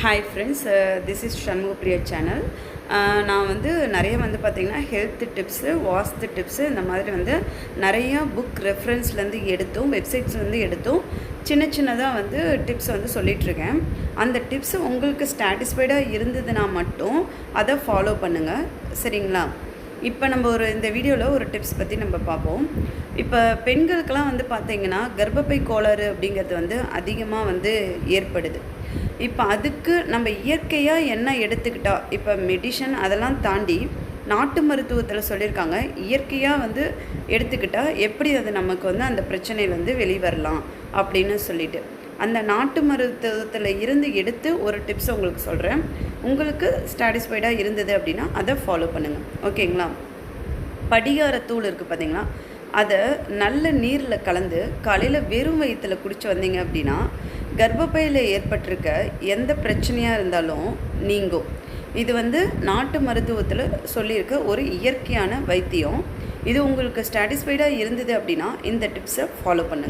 Hi friends this is Shanmugapriya channel நான் வந்து நிறைய வந்து பார்த்திங்கன்னா ஹெல்த் டிப்ஸு வாஸ்து டிப்ஸு இந்த மாதிரி வந்து நிறையா புக் ரெஃபரன்ஸ்லேருந்து எடுத்தும் வெப்சைட்ஸ்லேருந்து எடுத்தும் சின்ன சின்னதாக வந்து டிப்ஸ் வந்து சொல்லிகிட்ருக்கேன் அந்த டிப்ஸ் உங்களுக்கு சாட்டிஸ்ஃபைடாக இருந்ததுன்னா மட்டும் அதை ஃபாலோ பண்ணுங்கள் சரிங்களா? இப்போ நம்ம ஒரு இந்த வீடியோவில் ஒரு டிப்ஸ் பற்றி நம்ம பார்ப்போம். இப்போ பெண்களுக்கெல்லாம் வந்து பார்த்திங்கன்னா கர்ப்பப்பை கோளாறு அப்படிங்கிறது வந்து அதிகமாக வந்து ஏற்படுது. இப்போ அதுக்கு நம்ம இயற்கையாக என்ன எடுத்துக்கிட்டா இப்போ மெடிஷன் அதெல்லாம் தாண்டி நாட்டு மருத்துவத்தில் சொல்லியிருக்காங்க இயற்கையாக வந்து எடுத்துக்கிட்டால் எப்படி அது நமக்கு வந்து அந்த பிரச்சனையிலேருந்து வெளிவரலாம் அப்படின்னு சொல்லிட்டு. அந்த நாட்டு மருத்துவத்தில் இருந்து எடுத்து ஒரு டிப்ஸ் உங்களுக்கு சொல்கிறேன் உங்களுக்கு சாட்டிஸ்ஃபைடாக இருந்தது அப்படின்னா அதை ஃபாலோ பண்ணுங்கள் ஓகேங்களா? படிகாரத்தூள் இருக்குது பார்த்தீங்களா அதை நல்ல நீரில் கலந்து காலையில் வெறும் வயிற்றில் குடிச்சு வந்தீங்க அப்படின்னா கர்ப்பப்பையில் ஏற்பட்டிருக்க எந்த பிரச்சனையாக இருந்தாலும் நீங்கும். இது வந்து நாட்டு மருத்துவத்தில் சொல்லியிருக்க ஒரு இயற்கையான வைத்தியம். இது உங்களுக்கு சாட்டிஸ்ஃபைடாக இருந்தது அப்படின்னா இந்த டிப்ஸை ஃபாலோ பண்ணுங்கள்